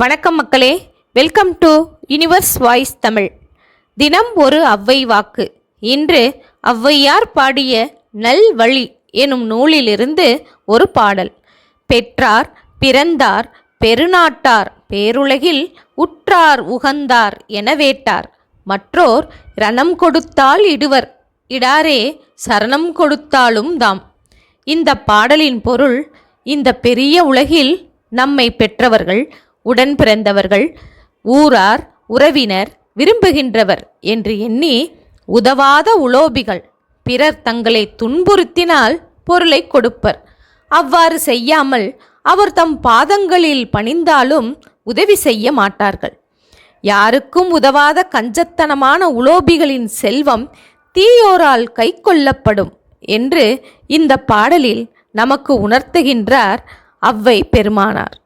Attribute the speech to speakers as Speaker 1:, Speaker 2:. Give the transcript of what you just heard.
Speaker 1: வணக்கம் மக்களே. Welcome to universe voice Tamil தினம் ஒரு அவ்வை வாக்கு. இன்று ஔவையார் பாடிய நல் வழி எனும் நூலிலிருந்து ஒரு பாடல். பெற்றார் பிறந்தார் பெருநாட்டார் பேருலகில் உற்றார் உகந்தார் என வேட்டார். மற்றோர் ரணம் கொடுத்தால் இடுவர். இடாரே சரணம் கொடுத்தாலும் தாம். இந்த பாடலின் பொருள் இந்த பெரிய உலகில் நம்மை பெற்றவர்கள் உடன் பிறந்தவர்கள் ஊரார் உறவினர் விரும்புகின்றவர் என்று எண்ணி உதவாத உலோபிகள் பிறர் தங்களை துன்புறுத்தினால் பொருளை கொடுப்பர். அவ்வாறு செய்யாமல் அவர் தம் பாதங்களில் பணிந்தாலும் உதவி செய்ய மாட்டார்கள். யாருக்கும் உதவாத கஞ்சத்தனமான உலோபிகளின் செல்வம் தீயோரால் கைக்கொள்ளப்படும் என்று இந்த பாடலில் நமக்கு உணர்த்துகின்றார் அவ்வை பெருமானார்.